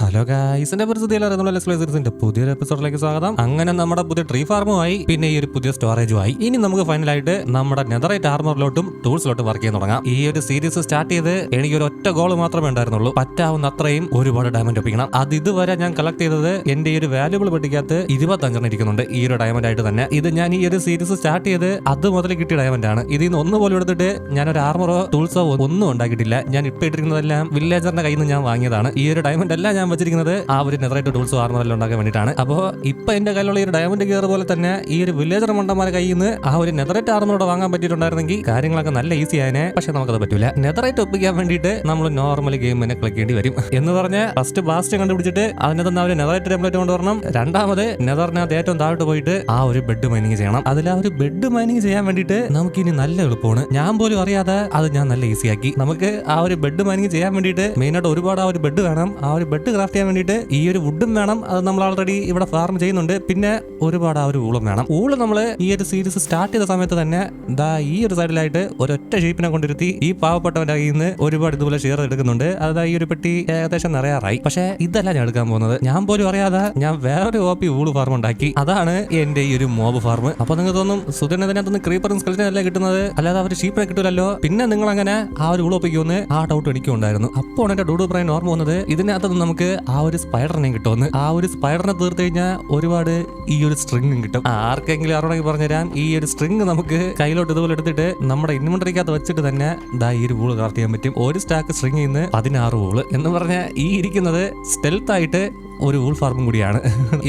Hello ഗായ്സിന്റെ പരിസ്ഥിതിയിലെ പുതിയൊരു എപ്പിസോഡിലേക്ക് സ്വാഗതം. അങ്ങനെ നമ്മുടെ പുതിയ ട്രീ ഫാർമുമായി പിന്നെ ഈ ഒരു പുതിയ സ്റ്റോറേജുമായി ഇനി നമുക്ക് ഫൈനലായിട്ട് നമ്മുടെ നെതറൈറ്റ് ആർമറിലോട്ടും ടൂൾസിലോട്ടും വർക്ക് ചെയ്യാൻ തുടങ്ങാം. ഈ ഒരു സീരീസ് സ്റ്റാർട്ട് ചെയ്ത് എനിക്ക് ഒരു ഒറ്റ ഗോൾ മാത്രമേ ഉണ്ടായിരുന്നുള്ളൂ. പറ്റാവുന്ന അത്രയും ഒരുപാട് ഡയമണ്ട് ഒപ്പിക്കണം. അത് ഇതുവരെ ഞാൻ കളക്ട് ചെയ്തത് എന്റെ ഈ ഒരു വാല്യുബിൾ പെട്ടിക്കകത്ത് ഇരുപത്തഞ്ചെണ്ണം ഇരിക്കുന്നുണ്ട്. ഈ ഒരു ഡയമണ്ട് ആയിട്ട് തന്നെ. ഇത് ഞാൻ ഈ ഒരു സീരീസ് സ്റ്റാർട്ട് ചെയ്ത് അത് മുതൽ കിട്ടിയ ഡയമണ്ട് ആണ്. ഇതിൽ നിന്ന് ഒന്ന് പോലും എടുത്തിട്ട് ഞാൻ ഒരു ആർമറോ ടൂൾസോ ഒന്നും ഉണ്ടാക്കിയിട്ടില്ല. ഞാൻ ഇപ്പൊ ഇട്ടിരിക്കുന്നതെല്ലാം വില്ലേജറിന്റെ കയ്യിൽ നിന്ന് ഞാൻ വാങ്ങിയതാണ്. ഈ ഒരു ഡയമണ്ട് എല്ലാം ഞാൻ വെച്ചിരിക്കുന്നത് ആ ഒരു നെതറൈറ്റ് ടൂൾസ് ആർമറെല്ലാം ഉണ്ടാക്കാൻ വേണ്ടിയിട്ടാണ്. അപ്പോൾ ഇപ്പൊ എന്റെ കയ്യിലുള്ള ഈ ഒരു ഡയമണ്ട് ഗിയർ പോലെ തന്നെ ഈ ഒരു വില്ലേജർ മണ്ടന്മാരെ കയ്യിൽ നിന്ന് ആ ഒരു നെതറൈറ്റ് ആർമറോട് വാങ്ങാൻ പറ്റിയിട്ടുണ്ടായിരുന്നെങ്കിൽ കാര്യങ്ങളൊക്കെ നല്ല ഈസി ആയനെ. പക്ഷെ നമുക്കത് പറ്റില്ല നെതറൈറ്റ് ഒപ്പിക്കാൻ വേണ്ടിയിട്ട് നമ്മൾ നോർമൽ ഗെയിം തന്നെ ക്ലിക്ക് ചെയ്യേണ്ടി വരും. എന്ന് പറഞ്ഞ് ഫസ്റ്റ് ബാസ്റ്റ് കണ്ടുപിടിച്ചിട്ട് അതിനെ തന്നെ ഒരു നെതറൈറ്റ് ടെംപ്ലേറ്റ് കൊണ്ടുവരണം. രണ്ടാമത് നെതറിനകത്ത് ഏറ്റവും താഴോട്ട് പോയിട്ട് ആ ഒരു ബെഡ് മൈനിങ് ചെയ്യണം. അതിൽ ആ ഒരു ബെഡ് മൈനിങ് ചെയ്യാൻ വേണ്ടിയിട്ട് നമുക്ക് ഇനി നല്ല എളുപ്പമാണ്. ഞാൻ പോലും അറിയാതെ അത് ഞാൻ നല്ല ഈസിയാക്കി നമുക്ക് ആ ഒരു ബെഡ് മൈനിങ് ചെയ്യാൻ വേണ്ടിയിട്ട് മെയിനായിട്ട് ഒരുപാട് ആ ഒരു ബെഡ് വേണം. ആ ഒരു ബെഡ് ക്രാഫ്റ്റ് ചെയ്യാൻ വേണ്ടിയിട്ട് ഈ ഒരു വുഡും വേണം. അത് നമ്മൾ ഓൾറെഡി ഇവിടെ ഫാർം ചെയ്യുന്നുണ്ട്. പിന്നെ ഒരുപാട് ആ ഒരു ഊളും വേണം. ഊൾ നമ്മൾ ഈ ഒരു സീരീസ് സ്റ്റാർട്ട് ചെയ്ത സമയത്ത് തന്നെ ദാ ഈ ഒരു സൈഡിലായിട്ട് ഒരൊറ്റ ഷീപ്പിനെ കൊണ്ടിരുത്തി ഈ പാവപ്പെട്ടവന്റെ കയ്യിൽ നിന്ന് ഒരുപാട് ഇതുപോലെ ഷെയർ എടുക്കുന്നുണ്ട്. അതാ ഈ ഒരു പെട്ടി ഏകദേശം നിറയാറായി. പക്ഷേ ഇതല്ല ഞാൻ എടുക്കാൻ പോകുന്നത്. ഞാൻ പോലും അറിയാതെ ഞാൻ വേറൊരു ഓപ്പി ഊൾ ഫാർം ഉണ്ടാക്കി. അതാണ് എന്റെ ഈ ഒരു മോബ് ഫാർം അപ്പൊ നിങ്ങൾ തോന്നും സുധന ഇതിനകത്തുനിന്ന് ക്രീപ്പറും സ്കെൽറ്റനും കിട്ടുന്നത്? അല്ലാതെ അവർ ഷീപ്പിനെ കിട്ടില്ലല്ലോ പിന്നെ നിങ്ങൾ അങ്ങനെ ആ ഒരു ഊൾ ഒപ്പിക്കുമെന്ന് ആ ഡൗട്ട് എനിക്കും ഉണ്ടായിരുന്നു അപ്പോൾ എന്റെ ഡൂഡു ബ്രെയിൻ ഓർമ്മ വന്നത് ഇതിനകത്തുനിന്ന് നമുക്ക് ആ ഒരു സ്പൈഡറിനെയും കിട്ടുമെന്ന്. ആ ഒരു സ്പൈഡറിനെ തീർത്ത് കഴിഞ്ഞാൽ ഒരുപാട് ഈ ഒരു സ്ട്രിങ്ങും കിട്ടും. ആർക്കെങ്കിലും അറിയണമെങ്കിൽ പറഞ്ഞുതരാം ഈ ഒരു സ്ട്രിങ് നമുക്ക് കയ്യിലോട്ട് ഇതുപോലെ എടുത്തിട്ട് നമ്മുടെ ഇൻവെന്ററിക്കകത്ത് വെച്ചിട്ട് തന്നെ ദാ ഈ ഒരു ബൂൾ കളർ ചെയ്യാൻ പറ്റും. ഒരു സ്റ്റാക്ക് സ്ട്രിങ് നിന്ന് പതിനാറ് ബൂൾ എന്ന് പറഞ്ഞാൽ ഈ ഇരിക്കുന്നത് സ്റ്റെൽത്തായിട്ട് ഒരു ഊൾ ഫാർമും കൂടിയാണ്.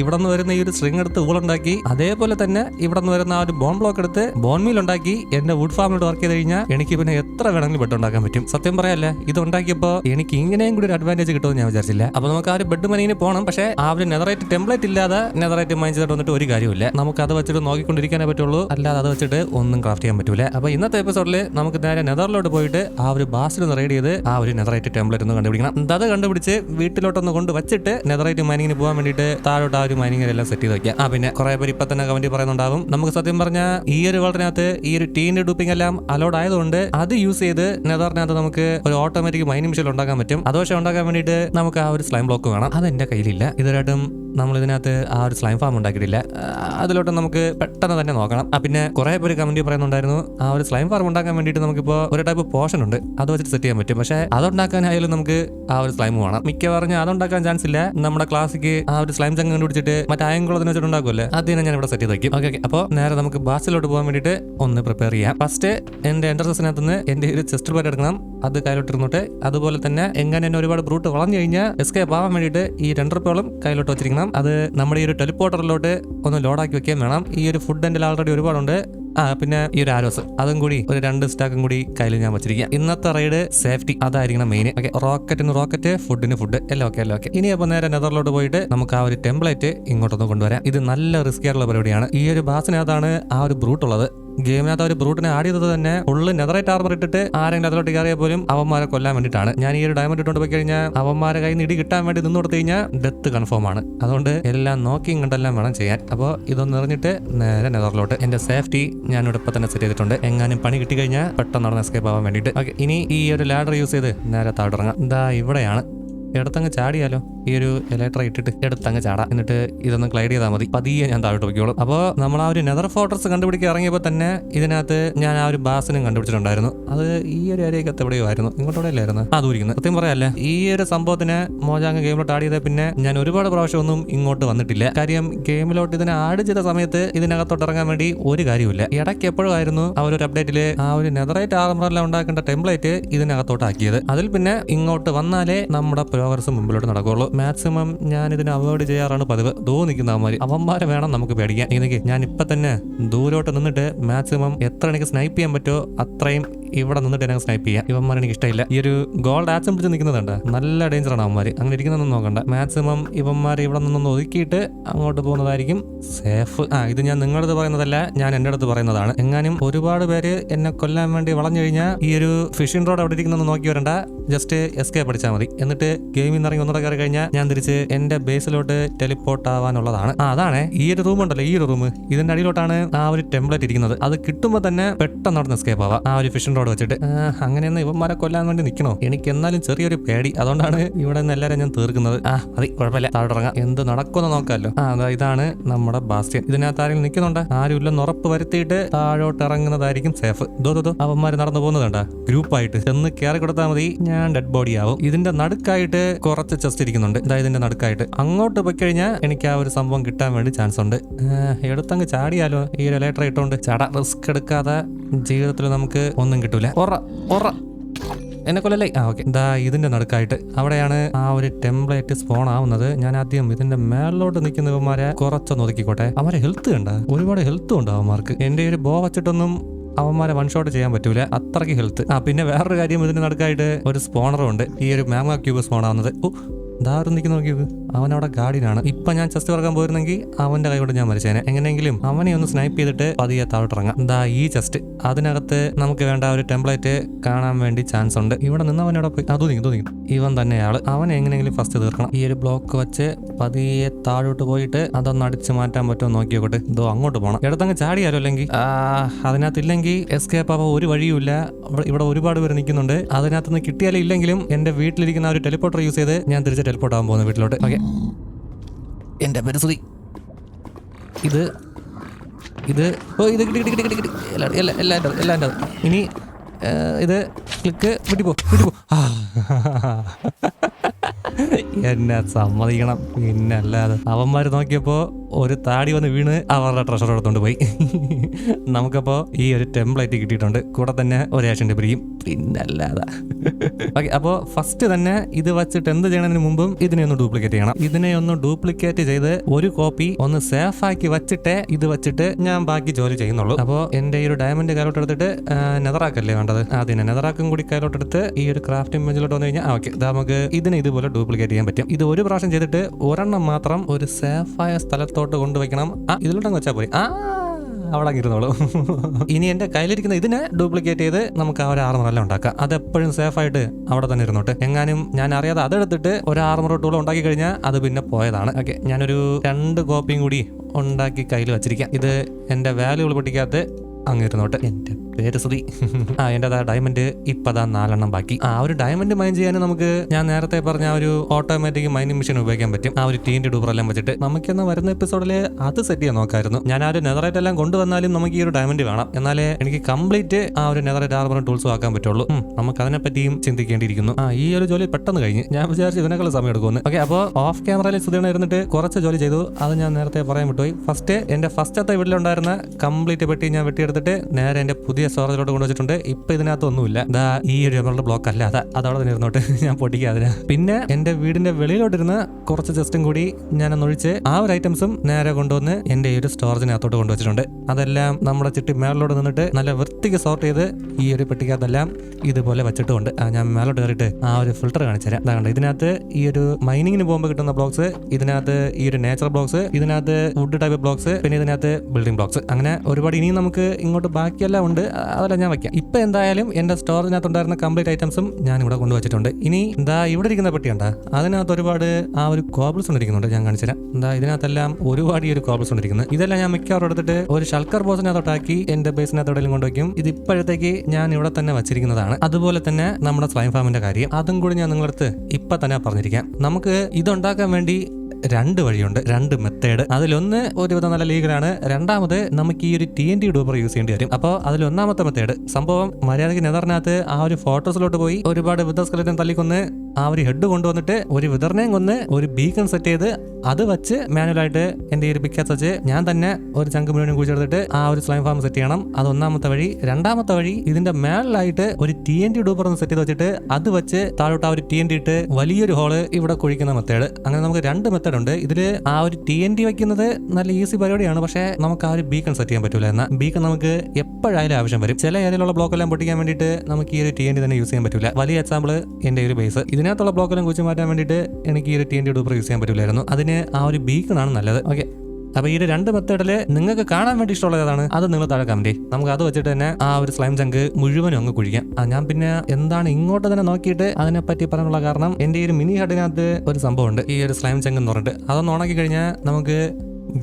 ഇവിടെ നിന്ന് വരുന്ന ഈ ഒരു സ്ട്രിങ് എടുത്ത് ഊളുണ്ടാക്കി അതേപോലെ തന്നെ ഇവിടെ നിന്ന് വരുന്ന ആ ഒരു ബോൺ ബ്ലോക്ക് എടുത്ത് ബോൺ മീൽ ഉണ്ടാക്കി എന്റെ വുഡ് ഫാമിലോട് വർക്ക് ചെയ്ത് കഴിഞ്ഞാൽ എനിക്ക് പിന്നെ എത്ര വേണമെങ്കിലും ബെഡ് ഉണ്ടാക്കാൻ പറ്റും. സത്യം പറയാല്ലേ ഇത് ഉണ്ടാക്കിയപ്പോൾ എനിക്ക് ഇങ്ങനെയും കൂടി ഒരു അഡ്വാന്റേജ് കിട്ടുമെന്ന് ഞാൻ വിചാരിച്ചില്ല. അപ്പൊ നമുക്ക് ആ ഒരു ബെഡ് മനിന് പോകണം പക്ഷേ ആ ഒരു നെതറേറ്റ് ടെംപ്ലേറ്റ് ഇല്ലാതെ നെതറേറ്റ് മൈൻഡ് ചെയ്തിട്ട് വന്നിട്ട് ഒരു കാര്യമില്ല നമുക്ക് അത് വെച്ചിട്ട് നോക്കിക്കൊണ്ടിരിക്കാനേ പറ്റുള്ളൂ അല്ലാതെ അത് വെച്ചിട്ട് ഒന്നും ക്രാഫ്റ്റ് ചെയ്യാൻ പറ്റൂല. അപ്പൊ ഇന്നത്തെ എപ്പിസോഡിൽ നമുക്ക് നേരെ നെതറിലോട്ട് പോയിട്ട് ആ ഒരു ബാസിൽ ഒന്ന് ചെയ്ത് ആ ഒരു നെതറേറ്റ് ടെംപ്ലേറ്റ് ഒന്ന് കണ്ടുപിടിക്കണം. അത് കണ്ടുപിടിച്ച് വീട്ടിലോട്ടൊന്ന് കൊണ്ട് വെച്ചിട്ട് നെതറൈറ്റ് മൈനിങ്ങിന് പോകാൻ വേണ്ടിയിട്ട് താഴോട്ട് ആ ഒരു മൈനിങ് എല്ലാം സെറ്റ് ചെയ്ത് വെക്കാം ആ പിന്നെ കുറെ പേര് ഇപ്പൊ തന്നെ കമന്റ് പറയുന്നുണ്ടാവും. നമുക്ക് സത്യം പറഞ്ഞാൽ ഈ ഒരു വളറിനകത്ത് ഈ ഒരു ടീന്റെ ഡൂപ്പിംഗ് എല്ലാം അലോഡ് ആയതുകൊണ്ട് അത് യൂസ് ചെയ്ത് നെതറിനകത്ത് നമുക്ക് ഒരു ഓട്ടോമാറ്റിക് മൈനിങ് മെഷീൻ ഉണ്ടാക്കാൻ പറ്റും. അത് പക്ഷേ ഉണ്ടാക്കാൻ വേണ്ടിയിട്ട് നമുക്ക് ആ ഒരു സ്ലൈം ബ്ലോക്ക് വേണം. അത് എന്റെ കയ്യിലില്ല. ഇതുവരായിട്ടും നമ്മൾ ഇതിനകത്ത് ആ ഒരു സ്ലൈം ഫാം ഉണ്ടാക്കിയിട്ടില്ല. അതിലോട്ട് നമുക്ക് പെട്ടെന്ന് തന്നെ നോക്കണം. ആ പിന്നെ കുറെ പേര് കമന്റ് പറയുന്നുണ്ടായിരുന്നു ആ ഒരു സ്ലൈം ഫാം ഉണ്ടാക്കാൻ വേണ്ടിയിട്ട് നമുക്കിപ്പോൾ ഒരു ടൈപ്പ് പോഷൻ ഉണ്ട്. അത് വെച്ചിട്ട് സെറ്റ് ചെയ്യാൻ പറ്റും. പക്ഷേ അതുണ്ടാക്കാനായാലും നമുക്ക് ആ ഒരു സ്ലൈം വേണം. മിക്കവാറും അതുണ്ടാക്കാൻ ചാൻസ് ഇല്ല. നമ്മുടെ ക്ലാസ്സിക്ക് ആ ഒരു സ്ലൈം ചങ്ങ് കണ്ടുപിടിച്ചിട്ട് മറ്റേ അയങ്കുളത്തിന് വെച്ചിട്ട് ഉണ്ടാക്കുമല്ലേ അതിനെ ഞാൻ ഇവിടെ സെറ്റ് ചെയ്ത് വയ്ക്കും ഓക്കെ ഓക്കെ അപ്പോൾ നേരെ നമുക്ക് ബാസിലോട്ട് പോകാൻ വേണ്ടിയിട്ട് ഒന്ന് പ്രിപ്പയർ ചെയ്യാം. ഫസ്റ്റ് എന്റെ എൻട്രസിനകത്ത് നിന്ന് എന്റെ ഒരു ചെസ്റ്റ് പ്ലേറ്റ് എടുക്കണം. അത് കയ്യിലോട്ട് ഇരുന്നിട്ട് അതുപോലെ തന്നെ എങ്ങനെ എന്നെ ഒരുപാട് ബ്രൂട്ട് വളഞ്ഞു കഴിഞ്ഞാൽ എസ്കേപ്പ് ആവാൻ വേണ്ടിയിട്ട് ഈ രണ്ട് റുപ്യോളം കയ്യിലോട്ട് വെച്ചിരിക്കണം. അത് നമ്മുടെ ഈ ഒരു ടെലിപ്പോർട്ടറിലോട്ട് ഒന്ന് ലോഡാക്കി വെക്കുകയും വേണം. ഈ ഒരു ഫുഡ് എന്റെ ആൾറെഡി ഒരുപാടുണ്ട്. ആ പിന്നെ ഈ ഒരു ആരോസ് അതും കൂടി ഒരു രണ്ട് സ്റ്റാക്കും കൂടി കയ്യിൽ ഞാൻ വെച്ചിരിക്കാം. ഇന്നത്തെ റൈഡ് സേഫ്റ്റി അതായിരിക്കണം മെയിൻ ഓക്കെ റോക്കറ്റിന് റോക്കറ്റ് ഫുഡിന് ഫുഡ് എല്ലാം ഓക്കെ എല്ലാം ഓക്കെ ഇനി അപ്പോൾ നേരെ നെതറിലോട്ട് പോയിട്ട് നമുക്ക് ആ ഒരു ടെംപ്ലേറ്റ് ഇങ്ങോട്ടൊന്ന് കൊണ്ടുവരാം. ഇത് നല്ല റിസ്ക് ആയിട്ടുള്ള പരിപാടിയാണ്. ഈ ഒരു ബാസിനകത്താണ് ആ ഒരു ബ്രൂട്ട് ഉള്ളത്. ഗെയിമിനകത്ത് അവർ ബ്രൂട്ടിനെ ആഡ് ചെയ്തത് തന്നെ ഫുള്ള് നെതറേറ്റ് ആർമർ ഇട്ടിട്ട് ആരെങ്കിലും അതിലോട്ട് കയറിയാൽ പോലും അവന്മാരെ കൊല്ലാൻ വേണ്ടിയിട്ടാണ്. ഞാൻ ഈ ഒരു ഡയമണ്ട് ഇട്ടുകൊണ്ട് പോയി കഴിഞ്ഞാൽ അവന്മാരെ കയ്യിൽ നിന്ന് ഇടി കിട്ടാൻ വേണ്ടി നിന്ന് കൊടുത്തു കഴിഞ്ഞാൽ ഡെത്ത് കൺഫേം ആണ്. അതുകൊണ്ട് എല്ലാം നോക്കിയും കണ്ടെല്ലാം വേണം ചെയ്യാൻ. അപ്പോൾ ഇതൊന്ന് എറിഞ്ഞിട്ട് നേരെ നെതറിലോട്ട് എന്റെ സേഫ്റ്റി ഞാൻ ഇവിടെ ഇപ്പം തന്നെ സെറ്റ് ചെയ്തിട്ടുണ്ട്. എങ്ങാനും പണി കിട്ടി കഴിഞ്ഞാൽ പെട്ടെന്ന് നടന്ന് എസ്കേപ്പ് ആവാൻ വേണ്ടിയിട്ട്. ഓക്കെ ഇനി ഈ ഒരു ലാഡർ യൂസ് ചെയ്ത് നേരെ താഴെ ഇറങ്ങാം ഇതാ ഇവിടെയാണ്. എടുത്തങ്ങ് ചാടിയാലോ? ഈ ഒരു എലക്ട്ര ഇട്ടിട്ട് എടുത്തങ്ങ് ചാടാം. എന്നിട്ട് ഇതൊന്ന് ക്ലൈഡ് ചെയ്താൽ മതി. പതിയെ ഞാൻ താഴോട്ട് പോയിക്കോളും. അപ്പോൾ നമ്മൾ ആ ഒരു നെതർ ഫോട്ടോസ് കണ്ടുപിടിക്കാൻ ഇറങ്ങിയപ്പോൾ തന്നെ ഇതിനകത്ത് ഞാൻ ആ ഒരു ബാസിനും കണ്ടുപിടിച്ചിട്ടുണ്ടായിരുന്നു. അത് ഈ ഒരു ഏരിയക്കത്ത് എവിടെയോ ആയിരുന്നു. ഇങ്ങോട്ടോടെ അല്ലായിരുന്നു ആ ദൂരിക്കുന്നത് സത്യം പറയാല്ലേ? ഈ ഒരു സംഭവത്തിന് മോജാങ് ഗെയിമിലോട്ട് ആഡ് ചെയ്ത പിന്നെ ഞാൻ ഒരുപാട് പ്രാവശ്യമൊന്നും ഇങ്ങോട്ട് വന്നിട്ടില്ല. കാര്യം ഗെയിമിലോട്ട് ഇതിനെ ആഡ് ചെയ്ത സമയത്ത് ഇതിനകത്തോട്ട് ഇറങ്ങാൻ വേണ്ടി ഒരു കാര്യമില്ല ഇടയ്ക്ക് എപ്പോഴും ആയിരുന്നു ആ ഒരു അപ്ഡേറ്റിൽ ആ ഒരു നെതറേറ്റ് ആർമറെല്ലാം ഉണ്ടാക്കേണ്ട ടെംപ്ലേറ്റ് ഇതിനകത്തോട്ട് ആക്കിയത് അതിൽ പിന്നെ ഇങ്ങോട്ട് വന്നാലേ നമ്മുടെ പ്രോഗ്രസ് മുമ്പിലോട്ട് നടക്കുള്ളൂ മാക്സിമം ഞാൻ ഇതിനെ അവോയ്ഡ് ചെയ്യാറാണ് പതിവ്. ദൂ നിൽക്കുന്ന അവന്മാർ അവന്മാരെ വേണം നമുക്ക് പേടിക്കാൻ. എനിക്ക് ഞാൻ ഇപ്പൊ തന്നെ ദൂരോട്ട് നിന്നിട്ട് മാക്സിമം എത്ര എനിക്ക് സ്നൈപ്പ് ചെയ്യാൻ പറ്റുമോ അത്രയും ഇവിടെ നിന്നിട്ട് എനിക്ക് സ്നൈപ്പ് ചെയ്യാം ഇവന്മാർ എനിക്ക് ഇഷ്ടമില്ല. ഈ ഒരു ഗോൾഡ് ആക്സം പിടിച്ച് നിൽക്കുന്നുണ്ട്? നല്ല ഡേഞ്ചറാണ് അവന്മാർ അങ്ങനെ ഇരിക്കുന്നതൊന്നും നോക്കണ്ട. മാക്സിമം ഇവന്മാർ ഇവിടെ നിന്നൊന്ന് ഒതുക്കിയിട്ട് അങ്ങോട്ട് പോകുന്നതായിരിക്കും സേഫ് ആ ഇത് ഞാൻ നിങ്ങളടുത്ത് പറയുന്നതല്ല ഞാൻ എന്റെ അടുത്ത് പറയുന്നതാണ്. എങ്ങാനും ഒരുപാട് പേര് എന്നെ കൊല്ലാൻ വേണ്ടി വളഞ്ഞു കഴിഞ്ഞാൽ ഈ ഒരു ഫിഷിംഗ് റോഡ് അവിടെ ഇരിക്കുന്നൊന്ന് നോക്കി വരണ്ട. ജസ്റ്റ് എസ്കേപ്പ് അടിച്ചാൽ മതി. എന്നിട്ട് ഗെയിമിൽ നിന്ന് ഇറങ്ങി ഒന്നുകൂടെ കയറി കഴിഞ്ഞാൽ ഞാൻ തിരിച്ച് എന്റെ ബേസിലോട്ട് ടെലിപ്പോർട്ട് ആവാനുള്ളതാണ്. ആ അതാണ്. ഈ ഒരു റൂം ഉണ്ടല്ലോ ഈ ഒരു റൂം ഇതിന്റെ അടിയിലോട്ടാണ് ആ ഒരു ടെംപ്ലേറ്റ് ഇരിക്കുന്നത്. അത് കിട്ടുമ്പോൾ തന്നെ പെട്ടെന്ന് അവിടെ നിന്ന് എസ്കേപ്പ് ആവാം. ആ ഒരു ഫിഷിംഗ് റോഡ് വെച്ചിട്ട്. അങ്ങനെയൊന്നും ഇവന്മാരെ കൊല്ലാൻ വേണ്ടി നിൽക്കണോ? എനിക്ക് എന്നാലും ചെറിയൊരു പേടി. അതുകൊണ്ടാണ് ഇവിടെ നിന്ന് എല്ലാവരും ഞാൻ തീർക്കുന്നത്. ആ അതെ കുഴപ്പമില്ല. താഴെ ഇറങ്ങാം എന്ത് നടക്കുമെന്ന് നോക്കാമല്ലോ. ആ അതാ ഇതാണ് നമ്മുടെ ബാസ്റ്റ്യൻ. ഇതിനകത്ത് ആരെങ്കിലും നിൽക്കുന്നുണ്ട്? ആരും ഇല്ലെന്ന് ഉറപ്പ് വരുത്തിയിട്ട് താഴോട്ട് ഇറങ്ങുന്നതായിരിക്കും സേഫ്. ദോ ദോ അവന്മാർ നടന്നു പോകുന്നതുണ്ടാ ഗ്രൂപ്പായിട്ട്. ചെന്ന് കയറി കൊടുത്താൽ മതി. ഞാൻ ഡെഡ് ബോഡി ആവും. ഇതിന്റെ നടുക്കായിട്ട് കുറച്ച് ചെസ്റ്റ് ഇരിക്കുന്നുണ്ട്. ഇതാ ഇതിന്റെ നടുക്കായിട്ട്. അങ്ങോട്ട് പോയി കഴിഞ്ഞാൽ എനിക്ക് ആ ഒരു സംഭവം കിട്ടാൻ വേണ്ടി ചാൻസ് ഉണ്ട്. എടുത്തങ്ങ് ചാടിയാലോ? ഈ ഒരു ലേറ്റർ ഇട്ടോണ്ട്. ചാടാ റിസ്ക് എടുക്കാതെ ജീവിതത്തിൽ നമുക്ക് ഒന്നും കിട്ടൂല. ഒറ ഒറ എന്നെ കൊല്ലല്ലേ? ആ ഓക്കെ. ദാ ഇതിന്റെ നടുക്കായിട്ട്. അവിടെയാണ് ആ ഒരു ടെംപ്ലേറ്റ് സ്പോൺ ആവുന്നത്. ഞാൻ ആദ്യം ഇതിന്റെ മേളിലോട്ട് നിൽക്കുന്ന ഇവന്മാരെ കുറച്ചൊന്ന് ഒതുക്കിക്കോട്ടെ. അവരെ ഹെൽത്ത് കണ്ട? ഒരുപാട് ഹെൽത്തും ഉണ്ട് അവന്മാർക്ക്. എന്റെ ഒരു ബോ വച്ചിട്ടൊന്നും അവന്മാരെ വൺ ഷോട്ട് ചെയ്യാൻ പറ്റൂല. അത്രയ്ക്ക് ഹെൽത്ത് ആ പിന്നെ വേറൊരു കാര്യം ഇതിന്റെ നടുക്കായിട്ട് ഒരു സ്പോണറും ഉണ്ട്. ഈ ഒരു മാമ ക്യൂബ് സ്പോൺ ആവുന്നത്. ഓ ദാറും നിൽക്കുന്ന നോക്കിയത് അവൻ അവിടെ ഗാർഡിനാണ്. ഇപ്പൊ ഞാൻ ചെസ്റ്റ് വർക്കാൻ പോയിരുന്നെങ്കിൽ അവന്റെ കൈ കൊണ്ട് ഞാൻ മരിച്ചേനെ. എങ്ങനെയെങ്കിലും അവനെ ഒന്ന് സ്നൈപ്പ് ചെയ്തിട്ട് പതിയെ താഴോട്ടിറങ്ങാം. എന്താ ഈ ചെസ്റ്റ്. അതിനകത്ത് നമുക്ക് വേണ്ട ഒരു ടെംപ്ലേറ്റ് കാണാൻ വേണ്ടി ചാൻസ് ഉണ്ട്. ഇവിടെ നിന്ന് അവനോട് പോയി. അത് നീങ്ങി തോന്നിക്കും ഇവൻ തന്നെയാൾ. അവനെ എങ്ങനെയെങ്കിലും ഫസ്റ്റ് തീർക്കണം. ഈ ഒരു ബ്ലോക്ക് വെച്ച് പതിയെ താഴോട്ട് പോയിട്ട് അതൊന്ന് അടിച്ച് മാറ്റാൻ പറ്റുമോ നോക്കിയോട്ടെ ഇതോ അങ്ങോട്ട് പോകണം ഇടത്തങ്ങ് ചാടിയാലോ അല്ലെങ്കിൽ? അതിനകത്തില്ലെങ്കിൽ എസ്കേപ്പ് ആവാൻ ഒരു വഴിയുമില്ല ഇവിടെ- ഒരുപാട് പേര് നിൽക്കുന്നുണ്ട്. അതിനകത്തുനിന്ന് കിട്ടിയാലും ഇല്ലെങ്കിലും എന്റെ വീട്ടിലിരിക്കുന്ന ഒരു ടെലിപ്പോർട്ടർ യൂസ് ചെയ്ത് ഞാൻ തിരിച്ച് ടെലിപ്പോർട്ട് ആവാൻ പോകുന്നു വീട്ടിലോട്ട്. ഓക്കെ എന്റെ പരിസ്ഥിതി. ഇത് ഇത് ഓ ഇത് കിട്ടി കിട്ടി കിട്ടി കിട്ടി എല്ലാം എല്ലാം എല്ലാം എന്റെ എല്ലാം എന്റെ ഇനി ഇത് ക്ലിക്ക് വിട്ടിപ്പോ വിട്ടിപ്പോ എന്നെ സമ്മതിക്കണം. പിന്നെ അല്ലാതെ അവന്മാർ നോക്കിയപ്പോ ഒരു താടി വന്ന് വീണ് അവരുടെ ട്രഷർ എടുത്തോണ്ട് പോയി. നമുക്കപ്പോ ഈ ഒരു ടെംപ്ലേറ്റ് കിട്ടിയിട്ടുണ്ട്. കൂടെ തന്നെ ഒരു ആക്ഷൻ ഡിബ്രിയും പിന്നല്ലാതെ. ഓക്കെ അപ്പോൾ ഫസ്റ്റ് തന്നെ ഇത് വെച്ചിട്ട് എന്ത് ചെയ്യണതിന് മുമ്പും ഇതിനെ ഒന്ന് ഡ്യൂപ്ലിക്കേറ്റ് ചെയ്യണം. ഇതിനെ ഒന്ന് ഡ്യൂപ്ലിക്കേറ്റ് ചെയ്ത് ഒരു കോപ്പി ഒന്ന് സേഫ് ആക്കി വെച്ചിട്ട് ഇത് വെച്ചിട്ട് ഞാൻ ബാക്കി ജോലി ചെയ്യുന്നുള്ളൂ. അപ്പോ എന്റെ ഈ ഒരു ഡയമണ്ട് കയ്യിലോട്ട് എടുത്തിട്ട് നെതറാക്കല്ലേ വേണ്ടത്? അതിനെ നെതറാക്കും കൂടി കയ്യിലോട്ട് എടുത്ത് ഈ ഒരു ക്രാഫ്റ്റ് ഇമേജിലോട്ട് വന്നു കഴിഞ്ഞാൽ ഓക്കെ നമുക്ക് ഇതിനെ ഇതുപോലെ ഡ്യൂപ്ലിക്കേറ്റ് ചെയ്യാൻ പറ്റും. ഇത് ഒരു പ്രാവശ്യം ചെയ്തിട്ട് ഒരെണ്ണം മാത്രം ഒരു സേഫായ സ്ഥലത്തോട്ട് കൊണ്ടുവയ്ക്കണം. ആ ഇതിലോട്ടങ്ങ് വെച്ചാൽ പോയി ആ അവിടെ ഇരുന്നോളൂ. ഇനി എന്റെ കയ്യിലിരിക്കുന്ന ഇതിനെ ഡ്യൂപ്ലിക്കേറ്റ് ചെയ്ത് നമുക്ക് ആ ഒരു ആർമറെല്ലാം ഉണ്ടാക്കാം. അത് എപ്പോഴും സേഫ് ആയിട്ട് അവിടെ തന്നെ ഇരുന്നോട്ട്. എങ്ങാനും ഞാൻ അറിയാതെ അതെടുത്തിട്ട് ഒരു ആർമർ ടൂൾ ഉണ്ടാക്കി കഴിഞ്ഞാൽ അത് പിന്നെ പോയതാണ്. ഓക്കെ ഞാനൊരു രണ്ട് കോപ്പിയും കൂടി ഉണ്ടാക്കി കയ്യിൽ വെച്ചിരിക്കാം. ഇത് എന്റെ വാല്യൂകൾ പൊട്ടിക്കാത്ത അങ്ങ് ഇരുന്നോട്ടെ. എന്റെ പേര് ശ്രീ ആ എന്റെ ഡയമണ്ട് ഇപ്പതാ നാലെണ്ണം ബാക്കി. ആ ഒരു ഡയമണ്ട് മൈൻ ചെയ്യാൻ നമുക്ക് ഞാൻ നേരത്തെ പറഞ്ഞ ഒരു ഓട്ടോമാറ്റിക് മൈനിങ് മെഷീൻ ഉപയോഗിക്കാൻ പറ്റും. ആ ഒരു ടീന്റെ ഡൂബറെല്ലാം വെച്ചിട്ട്. നമുക്കെന്ന് വരുന്ന എപ്പിസോഡിൽ അത് സെറ്റ് ചെയ്യാൻ നോക്കായിരുന്നു. ഞാൻ ആ ഒരു നെതറേറ്റ് എല്ലാം കൊണ്ടുവന്നാലും നമുക്ക് ഈ ഒരു ഡയമണ്ട് വേണം. എന്നാലേ എനിക്ക് കംപ്ലീറ്റ് ആ ഒരു നെതറൈറ്റ് ആർമറും ടൂൾസും ആക്കാൻ പറ്റുള്ളൂ. നമുക്ക് അതിനെപ്പറ്റിയും ചിന്തിക്കേണ്ടിയിരിക്കുന്നു. ആ ഈ ഒരു ജോലി പെട്ടെന്ന് കഴിഞ്ഞ്. ഞാൻ വിചാരിച്ചു ഇതിനേക്കാൾ സമയം എടുക്കുമെന്ന്. ഓക്കെ അപ്പോൾ ഓഫ് ക്യാമറയിൽ സുധീണ ഇരുന്നിട്ട് കുറച്ച് ജോലി ചെയ്തു. അത് ഞാൻ നേരത്തെ പറയാൻ വിട്ടുപോയി. ഫസ്റ്റ് എന്റെ ഫസ്റ്റത്തെ വീട്ടിലുണ്ടായിരുന്ന കംപ്ലീറ്റ് പെട്ടി ഞാൻ വെട്ടിയെടുത്തിട്ട് നേരെ എന്റെ പുതിയ സ്റ്റോറേജിലോട്ട് കൊണ്ടുവച്ചിട്ടുണ്ട് ഇപ്പൊ ഇതിനകത്ത് ഒന്നുമില്ല ദാ ഈ ഒരു എമറൽഡ് ബ്ലോക്ക് അല്ല. അതാ അതവിടെ തന്നെ ഇരുന്നോട്ട്. ഞാൻ പൊട്ടിക്കാതിന് പിന്നെ എന്റെ വീടിന്റെ വെളിയിലോട്ടിരുന്ന് കുറച്ച് ജസ്റ്റും കൂടി ഞാൻ ഒന്നൊഴിച്ച് ആ ഒരു ഐറ്റംസും നേരെ കൊണ്ടുവന്ന് എന്റെ ഈ ഒരു സ്റ്റോറേജിനകത്തോട്ട് കൊണ്ടുവച്ചിട്ടുണ്ട്. അതെല്ലാം നമ്മുടെ ചിട്ടി മേളിലോട്ട് നിന്നിട്ട് നല്ല വൃത്തിക്ക് സോർട്ട് ചെയ്ത് ഈ ഒരു പെട്ടിക്കകത്തെല്ലാം ഇതുപോലെ വെച്ചിട്ടുണ്ട്. ഞാൻ മേലോട്ട് കയറിയിട്ട് ആ ഒരു ഫിൽട്ടർ കാണിച്ചു തരാം ദാ കണ്ടോ ഇതിനകത്ത് ഈ ഒരു മൈനിങ്ങിന് പോകുമ്പോൾ കിട്ടുന്ന ബ്ലോക്സ് ഇതിനകത്ത് ഈ ഒരു നേച്ചർ ബ്ലോക്സ് ഇതിനകത്ത് വുഡ് ടൈപ്പ് ബ്ലോക്സ് പിന്നെ ഇതിനകത്ത് ബിൽഡിംഗ് ബ്ലോക്സ് അങ്ങനെ ഒരുപാട് ഇനിയും നമുക്ക് ഇങ്ങോട്ട് ബാക്കിയെല്ലാം ഉണ്ട്. അതെല്ലാം ഞാൻ വയ്ക്കാം ഇപ്പൊ എന്തായാലും എന്റെ സ്റ്റോറിനകത്ത് ഉണ്ടായിരുന്ന കംപ്ലീറ്റ് ഐറ്റംസും ഞാൻ ഇവിടെ കൊണ്ടുവച്ചിട്ടുണ്ട്. ഇനി എന്താ ഇവിടെ ഇരിക്കുന്ന പെട്ടിയുണ്ട്? അതിനകത്ത് ഒരുപാട് ആ ഒരു കോബിൾസ് കൊണ്ടിരിക്കുന്നുണ്ട് ഞാൻ കാണിച്ചുതരാം എന്താ ഇതിനകത്തെല്ലാം ഒരുപാട് ഈ ഒരു കോബിൾസ് കൊണ്ടിരിക്കുന്നത് ഇതെല്ലാം ഞാൻ മിക്കവാറും എടുത്തിട്ട് ഒരു ഷൾക്കർ ബോസിനകത്തോട്ടാക്കി എന്റെ ബേസിനകത്ത് എവിടെയും കൊണ്ടുവയ്ക്കും. ഇത് ഇപ്പോഴത്തേക്ക് ഞാൻ ഇവിടെ തന്നെ വെച്ചിരിക്കുന്നതാണ്. അതുപോലെ തന്നെ നമ്മുടെ സ്വയം ഫാമിന്റെ കാര്യം. അതും കൂടി ഞാൻ നിങ്ങളടുത്ത് ഇപ്പൊ തന്നെ പറഞ്ഞിരിക്കാം. നമുക്ക് ഇതുണ്ടാക്കാൻ വേണ്ടി രണ്ട് വഴിയുണ്ട് രണ്ട് മെത്തേഡ് അതിലൊന്ന് ഒരുവിധം നല്ല ലീഗലാണ്. രണ്ടാമത് നമുക്ക് ഈ ഒരു T N T duper use ചെയ്യേണ്ടി വരും. അപ്പോൾ അതിലൊന്നാമത്തെ മെത്തേഡ് സംഭവം മര്യാദയ്ക്ക് നെതറിനകത്ത് ആ ഒരു ഫോട്ടോസിലോട്ട് പോയി ഒരുപാട് വിധ സ്കെലറ്റൻ തല്ലിക്കൊന്ന് ആ ഒരു ഹെഡ് കൊണ്ടുവന്നിട്ട് ഒരു വിതറിനെയും കൊന്ന് ഒരു ബീക്കൺ സെറ്റ് ചെയ്ത് അത് വെച്ച് മാനുവലായിട്ട് എന്റെ ഈ ഒരു പിക്കാസ് വെച്ച് ഞാൻ തന്നെ ഒരു ചങ്ക് മുഴുവനും കുഴിച്ചെടുത്തിട്ട് ആ ഒരു സ്ലൈം ഫാം സെറ്റ് ചെയ്യണം. അത് ഒന്നാമത്തെ വഴി. രണ്ടാമത്തെ വഴി ഇതിന്റെ മേളിലായിട്ട് ഒരു ടി എൻ ടി ഡൂബർ ഒന്ന് സെറ്റ് ചെയ്ത് വെച്ചിട്ട് അത് വെച്ച് താഴോട്ട് ആ ഒരു ടി എൻ ടി ഇട്ട് വലിയൊരു ഹോൾ ഇവിടെ കുഴിക്കുന്ന മെത്തേഡ് അങ്ങനെ നമുക്ക് രണ്ട് മെത്തേഡ് ഉണ്ട് ഇതിൽ ആ ഒരു ടി എൻ ടി വെക്കുന്നത് നല്ല ഈസി പരിപാടിയാണ്. പക്ഷേ നമുക്ക് ആ ഒരു ബീക്കൺ സെറ്റ് ചെയ്യാൻ പറ്റില്ല എന്നാൽ ബീക്കൺ നമുക്ക് എപ്പോഴായാലും ആവശ്യം വരും. ചില ഏരിയയിലുള്ള ബ്ലോക്ക് എല്ലാം പൊട്ടിക്കാൻ വേണ്ടിയിട്ട് നമുക്ക് ഈ ഒരു ടി എൻ ടി തന്നെ യൂസ് ചെയ്യാൻ പറ്റില്ല വലിയ എക്സാമ്പിൾ എന്റെ ഒരു ബേസ് ഇതിനകത്തുള്ള ബ്ലോക്ക് എല്ലാം കുഴിച്ച് മാറ്റാൻ വേണ്ടിയിട്ട് എനിക്ക് ഈ ഒരു T N T duper use ചെയ്യാൻ പറ്റില്ലായിരുന്നു അതിന് ആ ഒരു ബീക്കൺ ആണ് നല്ലത്. ഓക്കെ അപ്പൊ ഈ രണ്ട് മെത്തേഡിൽ നിങ്ങൾക്ക് കാണാൻ വേണ്ടി ഇഷ്ടമുള്ള ഏതാണ്? അത് നിങ്ങൾ താഴെ കമന്റ് നമുക്ക് അത് വെച്ചിട്ട് തന്നെ ആ ഒരു സ്ലൈം ചങ്ക് മുഴുവനും അങ്ങ് കുഴിക്കാം. ആ ഞാൻ പിന്നെ എന്താണ് ഇങ്ങോട്ട് തന്നെ നോക്കിയിട്ട് അതിനെപ്പറ്റി പറയാനുള്ള കാരണം എന്റെ ഈ ഒരു മിനി ഹഡിനകത്ത് ഒരു സംഭവം ഉണ്ട് ഈ ഒരു സ്ലൈം ചങ്ക് എന്ന് പറഞ്ഞിട്ട്. അതൊന്ന് ഉണക്കി കഴിഞ്ഞാൽ നമുക്ക്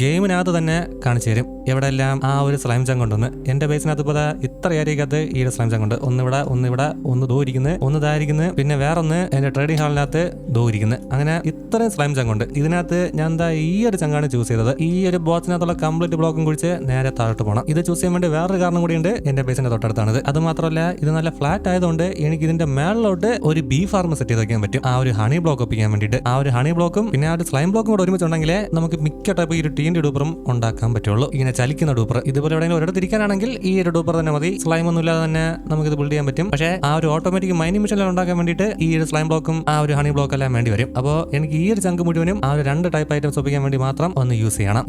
ഗെയിമിനകത്ത് തന്നെ കാണിച്ചു തരും. എവിടെയെല്ലാം ആ ഒരു സ്ലൈം ചങ്ക് ഉണ്ടെന്ന്. എന്റെ ബേസിനകത്ത് ഇപ്പോൾ ഇത്ര ഏരിയക്കകത്ത് ഈ ഒരു സ്ലൈം ചങ്ക് ഉണ്ട്. ഒന്നിവിടെ ഒന്നിവിടെ ഒന്ന് ദോ ഇരിക്കുന്നത് ഒന്ന് ദാരിക്കുന്നത് പിന്നെ വേറൊന്ന് എന്റെ ട്രേഡിംഗ് ഹാളിനകത്ത് ദോ ഇരിക്കുന്നത് അങ്ങനെ ഇത്രയും സ്ലൈം ചങ്ക് ഉണ്ട്. ഇതിനകത്ത് ഞാൻ എന്താ ഈ ഒരു ചങ്കാണ് ചൂസ് ചെയ്തത്. ഈ ഒരു ബോക്സിനകത്തുള്ള കംപ്ലീറ്റ് ബ്ലോക്കും കുഴിച്ച് നേരെ താഴോട്ട് പോകണം ഇത് ചൂസ് ചെയ്യാൻ വേണ്ടി വേറൊരു കാരണം കൂടിയുണ്ട് എന്റെ ബേസിന്റെ തൊട്ടടുത്താണിത്. അത് മാത്രമല്ല ഇത് നല്ല ഫ്ലാറ്റ് ആയതുകൊണ്ട് എനിക്ക് ഇതിന്റെ മേളിലോട്ട് ഒരു ബീ ഫാർമ് സെറ്റ് ചെയ്ത് വയ്ക്കാൻ പറ്റും. ആ ഒരു ഹണി ബ്ലോക്ക് ഒപ്പിക്കാൻ വേണ്ടിയിട്ട്. ആ ഒരു ഹണി ബ്ലോക്കും പിന്നെ ആ ഒരു സ്ലൈം ബ്ലോക്കും കൂടെ ഒരുമിച്ചുണ്ടെങ്കിലേ നമുക്ക് മിക്ക ടൈപ്പ് ഈ ഒരു ടീന്റെ ഡൂപ്പറും ഉണ്ടാക്കാൻ പറ്റുള്ളൂ. ഇങ്ങനെ ചലിക്കുന്ന ഡൂപ്പർ. ഇതുപോലെ എവിടെയെങ്കിലും ഒരിടത്ത് ഇരിക്കാനാണെങ്കിൽ ഈ ഒരു ഡൂപ്പർ തന്നെ മതി. സ്ലൈം ഒന്നും ഇല്ലാതെ തന്നെ നമുക്ക് ഇത് ബിൽഡ് ചെയ്യാൻ പറ്റും. പക്ഷേ ആ ഒരു ഓട്ടോമാറ്റിക് മൈനിങ് മെഷീനിൽ ഉണ്ടാക്കാൻ വേണ്ടിയിട്ട് ഈ ഒരു സ്ലൈം ബ്ലോക്കും ആ ഒരു ഹണി ബ്ലോക്ക് എല്ലാം വേണ്ടി വരും. അപ്പോൾ എനിക്ക് ഈ ഒരു ചങ്ക് മുഴുവനും ആ ഒരു രണ്ട് ടൈപ്പ് ഐറ്റംസ് ഒപ്പിക്കാൻ വേണ്ടി മാത്രം ഒന്ന് യൂസ് ചെയ്യണം.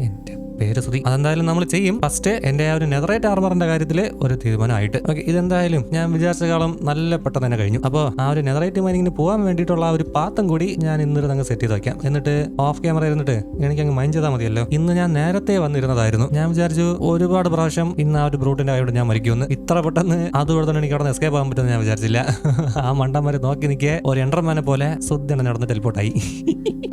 എന്റെ പേര് ശ്രുതി അതെന്തായാലും നമ്മൾ ചെയ്യും. ഫസ്റ്റ് എന്റെ ആ ഒരു നെതറേറ്റ് ആർമറിന്റെ കാര്യത്തിൽ ഒരു തീരുമാനമായിട്ട്. ഓക്കെ ഇതെന്തായാലും ഞാൻ വിചാരിച്ചകാലം നല്ല പെട്ടെന്ന് തന്നെ കഴിഞ്ഞു. അപ്പോൾ ആ ഒരു നെതറേറ്റ് മൈനിങ്ങിന് പോകാൻ വേണ്ടിയിട്ടുള്ള ആ ഒരു പാത്തം കൂടി ഞാൻ ഇന്നൊരു അങ്ങ് സെറ്റ് ചെയ്ത് വയ്ക്കാം എന്നിട്ട് ഓഫ് ക്യാമറ ഇരുന്നിട്ട് എനിക്ക് അങ്ങ് മൈൻഡ് ചെയ്താൽ മതിയല്ലോ. ഇന്ന് ഞാൻ നേരത്തെ വന്നിരുന്നതായിരുന്നു. ഞാൻ വിചാരിച്ചു ഒരുപാട് പ്രാവശ്യം ഇന്ന് ആ ഒരു ബ്രൂട്ടിന്റെ കൈയോട് ഞാൻ മരിക്കുമെന്ന്. ഇത്ര പെട്ടെന്ന് അതുപോലെ തന്നെ എനിക്ക് അവിടെ എസ്കേപ്പ് ആകാൻ പറ്റുമെന്ന് ഞാൻ വിചാരിച്ചില്ല. ആ മണ്ടന്മാരെ നോക്കി നിൽക്കേ ഒരു എൻഡർമാനെ പോലെ സുദ്ധന നടന്ന് ടെലിപ്പോട്ടായി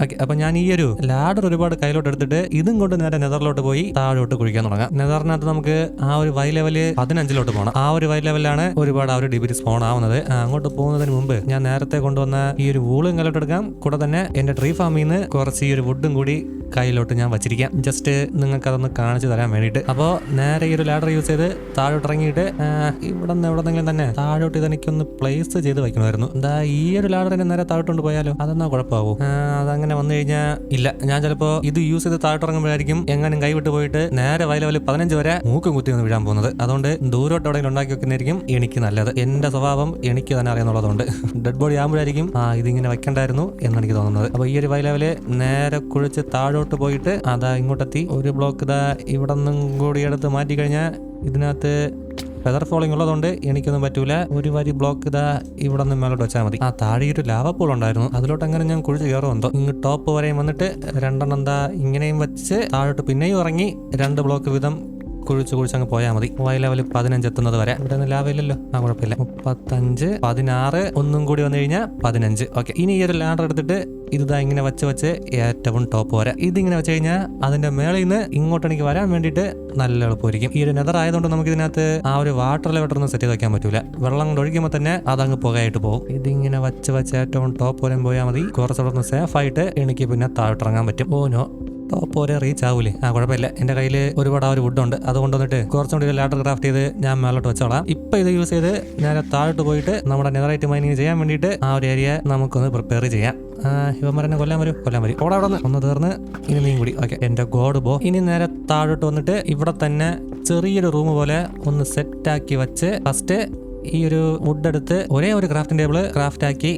ഓക്കെ അപ്പൊ ഞാൻ ഈ ഒരു ലാഡർ ഒരുപാട് കയ്യിലോട്ട് എടുത്തിട്ട് ഇതും കൊണ്ട് നേരെ നെതറിലോട്ട് പോയി താഴോട്ട് കുഴിക്കാൻ തുടങ്ങാം. നെതറിനകത്ത് നമുക്ക് ആ ഒരു വൈ ലെവൽ പതിനഞ്ചിലോട്ട് പോകണം ആ ഒരു വൈ ലെവലാണ് ഒരുപാട് ആ ഒരു ഡിഗ്രി സ്പോൺ ആവുന്നത്. അങ്ങോട്ട് പോകുന്നതിന് മുമ്പ് ഞാൻ നേരത്തെ കൊണ്ടുവന്ന ഈ ഒരു വൂളും കയ്യിലോട്ട് എടുക്കാം. കൂടെ തന്നെ എന്റെ ട്രീ ഫാമിൽ നിന്ന് കുറച്ച് ഈ ഒരു വുഡും കൂടി കയ്യിലോട്ട് ഞാൻ വച്ചിരിക്കാം. ജസ്റ്റ് നിങ്ങൾക്ക് അതൊന്ന് കാണിച്ചു തരാൻ വേണ്ടിയിട്ട്. അപ്പോൾ നേരെ ഈ ഒരു ലാഡർ യൂസ് ചെയ്ത് താഴോട്ട് ഇറങ്ങിയിട്ട് ഇവിടെ നിന്ന് എവിടെ നിന്നെങ്കിലും തന്നെ താഴോട്ട് ഇതെനിക്കൊന്ന് പ്ലേസ് ചെയ്ത് വയ്ക്കണമായിരുന്നു എന്താ ഈ ഒരു ലാഡർ തന്നെ നേരെ താഴോട്ട് പോയാലോ? അതെന്നാ കുഴപ്പമാവോ? അതങ്ങനെ വന്നു കഴിഞ്ഞാൽ ഇല്ല. ഞാൻ ചിലപ്പോൾ ഇത് യൂസ് ചെയ്ത് താഴോട്ട് ഇറങ്ങുമ്പോഴായിരിക്കും എങ്ങാനും കൈവിട്ട് പോയിട്ട് നേരെ വൈ ലെവൽ പതിനഞ്ച് വരെ മൂക്കും കുത്തി ഒന്ന് വീഴാൻ പോകുന്നത്. അതുകൊണ്ട് ദൂരോട്ട് എവിടെയെങ്കിലും ഉണ്ടാക്കി വെക്കുന്നതായിരിക്കും എനിക്ക് നല്ലത്. എന്റെ സ്വഭാവം എനിക്ക് തന്നെ അറിയാന്നുള്ളതുകൊണ്ട്. ഡെഡ് ബോഡി ആകുമ്പോഴായിരിക്കും ആ ഇതിങ്ങനെ വെക്കണ്ടായിരുന്നു എന്ന് എനിക്ക് തോന്നുന്നത്. അപ്പോൾ ഈ ഒരു വൈ ലെവൽ നേരെ കുഴിച്ച് താഴോട്ട് പോയിട്ട് അതാ ഇങ്ങോട്ടെത്തി. ഒരു ബ്ലോക്ക് ഇതാ ഇവിടെ നിന്നും കൂടി എടുത്ത് മാറ്റി കഴിഞ്ഞാൽ ഇതിനകത്ത് ഫെദർ ഫോളിംഗ് ഉള്ളതുകൊണ്ട് എനിക്കൊന്നും പറ്റൂല. ഒരു വരി ബ്ലോക്ക് ഇതാ ഇവിടെ നിന്ന് മേലോട്ട് വെച്ചാൽ മതി. ആ താഴെ ഒരു ലാവ പൂൾ ഉണ്ടായിരുന്നു. അതിലോട്ട് അങ്ങനെ ഞാൻ കുഴിച്ച് കയറുമെന്തോ ഇങ്ങ് ടോപ്പ് വരെയും വന്നിട്ട് രണ്ടെണ്ണം എന്താ ഇങ്ങനെയും വെച്ച് താഴോട്ട് പിന്നെയും ഇറങ്ങി രണ്ട് ബ്ലോക്ക് വീതം കുഴിച്ച് കുഴിച്ച് അങ്ങ് പോയാൽ മതി. വൈ ലെവൽ പതിനഞ്ച് എത്തുന്നത് വരെ. ഇവിടെ നിന്ന് ലാഭം ഇല്ലല്ലോ ആ കുഴപ്പമില്ല. മുപ്പത്തഞ്ച് പതിനാറ് ഒന്നും കൂടി വന്നു കഴിഞ്ഞാൽ പതിനഞ്ച്. ഓക്കെ. ഇനി ഈ ഒരു ലാഡർ എടുത്തിട്ട് ഇതാ ഇങ്ങനെ വെച്ച് വെച്ച് ഏറ്റവും ടോപ്പ് വരെ. ഇതിങ്ങനെ വെച്ച് കഴിഞ്ഞാൽ അതിന്റെ മേളിൽ നിന്ന് ഇങ്ങോട്ട് എനിക്ക് വരാൻ വേണ്ടിയിട്ട് നല്ല എളുപ്പമായിരിക്കും. ഈ ഒരു നെതർ ആയതുകൊണ്ട് നമുക്ക് ഇതിനകത്ത് ആ ഒരു വാട്ടർ ലെവൽ ഒന്നും സെറ്റ് ചെയ്ത് വെക്കാൻ പറ്റൂല. വെള്ളം കൊണ്ട് ഒഴിക്കുമ്പോൾ തന്നെ അതങ്ങ് പുകയായിട്ട് പോകും. ഇതിങ്ങനെ വെച്ച് വെച്ച് ഏറ്റവും ടോപ്പ് വരെ പോയാൽ മതി. കുറച്ചുകൂടെ സേഫ് ആയിട്ട് എനിക്ക് പിന്നെ താഴോട്ടിറങ്ങാൻ പറ്റും. ഓനോ ടോപ്പ് വരെ റീച്ച് ആവൂലേ? ആ കുഴപ്പമില്ല. എന്റെ കയ്യിൽ ഒരുപാട് ആ ഒരു വുഡ് ഉണ്ട്. അതുകൊണ്ട് കൊണ്ടുവന്നിട്ട് കുറച്ചും കൂടി ലാറ്റർ ക്രാഫ്റ്റ് ചെയ്ത് ഞാൻ മേലോട്ട് വെച്ചോളാം. ഇപ്പൊ ഇത് യൂസ് ചെയ്ത് ഞാൻ താഴോട്ട് പോയിട്ട് നമ്മുടെ നെതറൈറ്റ് മൈനിങ് ചെയ്യാൻ വേണ്ടിയിട്ട് ആ ഒരു ഏരിയ നമുക്കൊന്ന് പ്രിപ്പയർ ചെയ്യാം. ഇവന്മാരെന്നെ കൊല്ലാൻ വരും കൊല്ലാൻ വരും. അവിടെ അവിടെ നിന്ന് ഒന്ന് തീർന്ന് ഇനി നീ കൂടി. ഓക്കെ എന്റെ ഗോഡ് ബോ ഇനി നേരെ താഴോട്ട് വന്നിട്ട് ഇവിടെ തന്നെ ചെറിയൊരു റൂം പോലെ ഒന്ന് സെറ്റ് ആക്കി വെച്ച് ഫസ്റ്റ് ഈ ഒരു വുഡ് എടുത്ത് ഒരേ ഒരു ക്രാഫ്റ്റിംഗ് ടേബിൾ ക്രാഫ്റ്റ് ആക്കി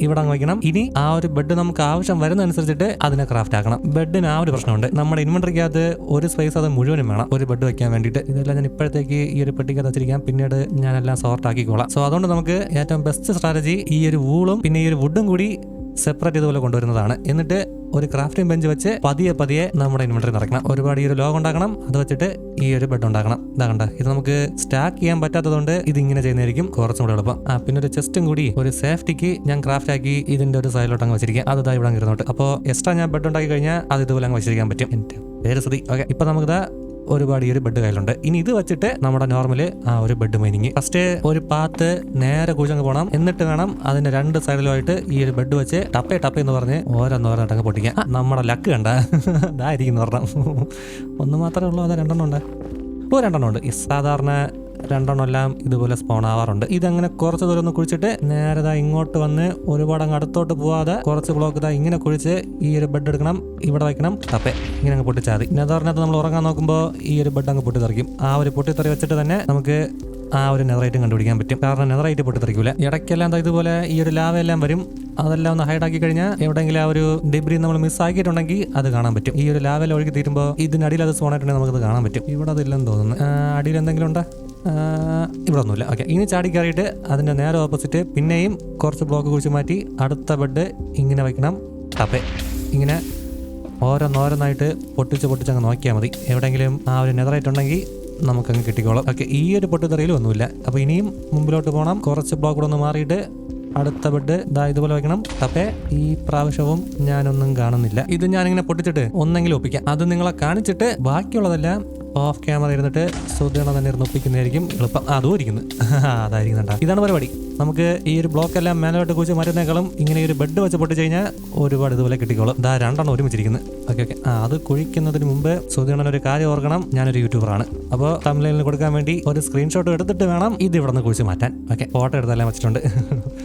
ഇവിടെ അങ്ങ് വയ്ക്കണം. ഇനി ആ ഒരു ബെഡ് നമുക്ക് ആവശ്യം വരുന്നതനുസരിച്ചിട്ട് അതിനെ ക്രാഫ്റ്റ് ആക്കണം. ബെഡിന് ആ ഒരു പ്രശ്നമുണ്ട്. നമ്മുടെ ഇൻവെന്ററിക്കകത്ത് ഒരു സ്പേസ് അത് മുഴുവനും വേണം. ഒരു ബെഡ് വെക്കാൻ വേണ്ടിയിട്ട്. ഇതെല്ലാം ഞാൻ ഇപ്പോഴത്തേക്ക് ഈ ഒരു പെട്ടിക്കകത്ത് വെച്ചിരിക്കാം. പിന്നീട് ഞാനെല്ലാം സോർട്ട് ആക്കിക്കോളാം. സോ അതുകൊണ്ട് നമുക്ക് ഏറ്റവും ബെസ്റ്റ് സ്ട്രാറ്റജി ഈ ഒരു വൂളും പിന്നെ ഈ ഒരു വുഡും കൂടി സെപ്പറേറ്റ് ഇതുപോലെ കൊണ്ടുവരുന്നതാണ്. എന്നിട്ട് ഒരു ക്രാഫ്റ്റിംഗ് ബെഞ്ച് വെച്ച് പതിയെ പതിയെ നമ്മുടെ ഇൻവെന്ററി നിറയ്ക്കണം. ഒരുപാട് ഈ ഒരു ലോഗ് ഉണ്ടാക്കണം അത് വെച്ചിട്ട് ഈ ഒരു ബെഡ് ഉണ്ടാക്കണം ഇതാ കണ്ട ഇത് നമുക്ക് സ്റ്റാക്ക് ചെയ്യാൻ പറ്റാത്തതുകൊണ്ട് ഇത് ഇങ്ങനെ ചെയ്യുന്നതായിരിക്കും കുറച്ചും കൂടെ എളുപ്പം. ആ പിന്നെ ഒരു ചെസ്റ്റും കൂടി ഒരു സേഫ്റ്റിക്ക് ഞാൻ ക്രാഫ്റ്റ് ആക്കി ഇതിന്റെ ഒരു സൈഡിലോട്ട് അങ്ങ് വെച്ചിരിക്കാം. അത് ഇതാ ഇവിടെ ഇരുന്നോട്ട്. അപ്പോൾ എക്സ്ട്രാ ഞാൻ ബെഡ് ഉണ്ടാക്കി കഴിഞ്ഞാൽ അത് ഇതുപോലെ അങ്ങ് വെച്ചിരിക്കാൻ പറ്റും. എന്റെ പേര് ശ്രുതി ഓക്കെ ഇപ്പൊ നമുക്കിതാ ഒരുപാട് ഈ ഒരു ബെഡ് കയ്യിലുണ്ട്. ഇനി ഇത് വെച്ചിട്ട് നമ്മുടെ നോർമൽ ആ ഒരു ബെഡ് മൈനിങ് ഫസ്റ്റ് ഒരു പാത്ത് നേരെ കുഴിച്ചങ്ങ് പോകണം എന്നിട്ട് വേണം അതിന്റെ രണ്ട് സൈഡിലുമായിട്ട് ഈ ഒരു ബെഡ് വെച്ച് ടപ്പേ ടപ്പേ എന്ന് പറഞ്ഞ് അടങ്ങ് പൊട്ടിക്കാം നമ്മുടെ ലക്ക് കണ്ട. ഇതായിരിക്കും പറഞ്ഞാൽ ഒന്ന് മാത്രമേ ഉള്ളൂ അതാ രണ്ടെണ്ണം ഉണ്ട്? ഓ രണ്ടെണ്ണം ഉണ്ട്. ഈ സാധാരണ രണ്ടെണ്ണം എല്ലാം ഇതുപോലെ സ്പോൺ ആവാറുണ്ട്. ഇതങ്ങനെ കുറച്ച് ദൂരം ഒന്ന് കുഴിച്ചിട്ട് നേരെ ഇങ്ങോട്ട് വന്ന് ഒരുപാട് അങ്ങ് അടുത്തോട്ട് പോവാതെ കുറച്ച് ബ്ലോക്ക് ഇതാ ഇങ്ങനെ കുഴിച്ച് ഈ ഒരു ബെഡ് എടുക്കണം ഇവിടെ വയ്ക്കണം തപ്പേ. ഇങ്ങനെ അങ്ങ് പൊട്ടിച്ചാൽ മതി. നെതറിനകത്ത് നമ്മൾ ഉറങ്ങാൻ നോക്കുമ്പോൾ ഈ ഒരു ബെഡ് അങ്ങ് പൊട്ടിത്തെറിക്കും. ആ ഒരു പൊട്ടിത്തെറി വെച്ചിട്ട് തന്നെ നമുക്ക് ആ ഒരു നെതറായിട്ട് കണ്ടുപിടിക്കാൻ പറ്റും. കാരണം നെതറൈറ്റ് പൊട്ടിത്തെറിക്കൂല. ഇടയ്ക്കെല്ലാം ഇതുപോലെ ഈ ഒരു ലാവ എല്ലാം വരും. അതെല്ലാം ഒന്ന് ഹൈഡ് ആക്കി കഴിഞ്ഞാൽ എവിടെയെങ്കിലും ആ ഒരു ഡിബ്രി നമ്മൾ മിസ് ആക്കിയിട്ടുണ്ടെങ്കിൽ അത് കാണാൻ പറ്റും. ഈ ഒരു ലാവെല്ലാം ഒഴുകി തീരുമ്പോൾ ഇതിനടിയിൽ അത് സോണായിട്ടുണ്ടെങ്കിൽ നമുക്കത് കാണാൻ പറ്റും. ഇവിടെ അതില്ലെന്ന് തോന്നുന്നു. അടിയിൽ എന്തെങ്കിലും ഉണ്ടോ? ഇവിടെ ഒന്നുമില്ല. ഓക്കെ ഇനി ചാടി കയറിയിട്ട് അതിന്റെ നേരെ ഓപ്പോസിറ്റ് പിന്നെയും കുറച്ച് ബ്ലോക്ക് കുഴിച്ച് മാറ്റി അടുത്ത ബെഡ് ഇങ്ങനെ വയ്ക്കണം ടപ്പേ ഇങ്ങനെ ഓരോന്നോരോന്നായിട്ട് പൊട്ടിച്ച് പൊട്ടിച്ച് അങ്ങ് നോക്കിയാൽ മതി. എവിടെയെങ്കിലും ആ ഒരു നെതറായിട്ടുണ്ടെങ്കിൽ നമുക്കങ്ങ് കിട്ടിക്കോളാം. ഓക്കെ ഈ ഒരു പൊട്ടിത്തെറിയിലും ഒന്നുമില്ല. അപ്പോൾ ഇനിയും മുമ്പിലോട്ട് പോകണം കുറച്ച് ബ്ലോക്ക് കൂടെ ഒന്ന് മാറിയിട്ട് അടുത്ത ബെഡ് ദാ ഇതുപോലെ വെക്കണം. തപ്പേ ഈ പ്രാവശ്യവും ഞാനൊന്നും കാണുന്നില്ല. ഇത് ഞാനിങ്ങനെ പൊട്ടിച്ചിട്ട് ഒന്നെങ്കിലും ഒപ്പിക്കാം. അത് നിങ്ങളെ കാണിച്ചിട്ട് ബാക്കിയുള്ളതെല്ലാം ഓഫ് ക്യാമറ ഇരുന്നിട്ട് സുധീണം തന്നെ ഇരുന്ന് ഒപ്പിക്കുന്നതായിരിക്കും എളുപ്പം. അതും ഇരിക്കുന്നു. അതായിരിക്കുന്നുണ്ടാ ഇതാണ് പരിപാടി. നമുക്ക് ഈ ഒരു ബ്ലോക്ക് എല്ലാം മേലോട്ട് കുഴിച്ച് മാറ്റുന്നേക്കാളും ഇങ്ങനെ ഒരു ബെഡ് വെച്ച് പൊട്ടിച്ച് കഴിഞ്ഞാൽ ഒരുപാട് ഇതുപോലെ കിട്ടിക്കോളും. ദാ രണ്ടെണ്ണം ഒരുമിച്ചിരിക്കുന്നു. Okay okay. ആ അത് കുഴിക്കുന്നതിന് മുമ്പ് സുധീണൻ ഒരു കാര്യം ഓർക്കണം. ഞാനൊരു യൂട്യൂബറാണ് അപ്പോൾ തമിഴിൽ കൊടുക്കാൻ വേണ്ടി ഒരു സ്ക്രീൻഷോട്ട് എടുത്തിട്ട് വേണം ഇത് ഇവിടെ നിന്ന് കുഴിച്ച് മാറ്റാൻ. ഓക്കെ ഫോട്ടോ എടുത്തെല്ലാം വെച്ചിട്ടുണ്ട്.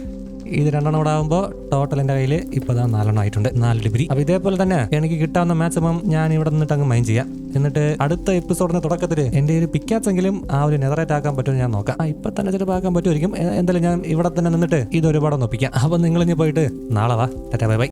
ഇത് രണ്ടെണ്ണം കൂടെ ആകുമ്പോൾ ടോട്ടൽ എന്റെ കയ്യിൽ ഇപ്പോൾ ഇതാ നാലെണ്ണം ആയിട്ടുണ്ട്. നാല് ഡിഗ്രി അപ്പോൾ ഇതേപോലെ തന്നെ എനിക്ക് കിട്ടാവുന്ന മാക്സിമം ഞാൻ ഇവിടെ നിന്നിട്ട് അങ്ങ് മൈൻഡ് ചെയ്യാം. എന്നിട്ട് അടുത്ത എപ്പിസോഡിന് തുടക്കത്തിൽ എന്റെ ഒരു പിക്കാച്ചെങ്കിലും ആ ഒരു നെതറേറ്റ് ആക്കാൻ പറ്റുമെന്ന് ഞാൻ നോക്കാം. ആ ഇപ്പം തന്നെ ചിലപ്പോൾ ആക്കാൻ പറ്റുമായിരിക്കും. എന്തായാലും ഞാൻ ഇവിടെ തന്നെ നിന്നിട്ട് ഇത് ഒരുപാട് ഒപ്പിക്കാം. അപ്പോൾ നിങ്ങൾ ഇനി പോയിട്ട് നാളെ വാ. Tata bye bye.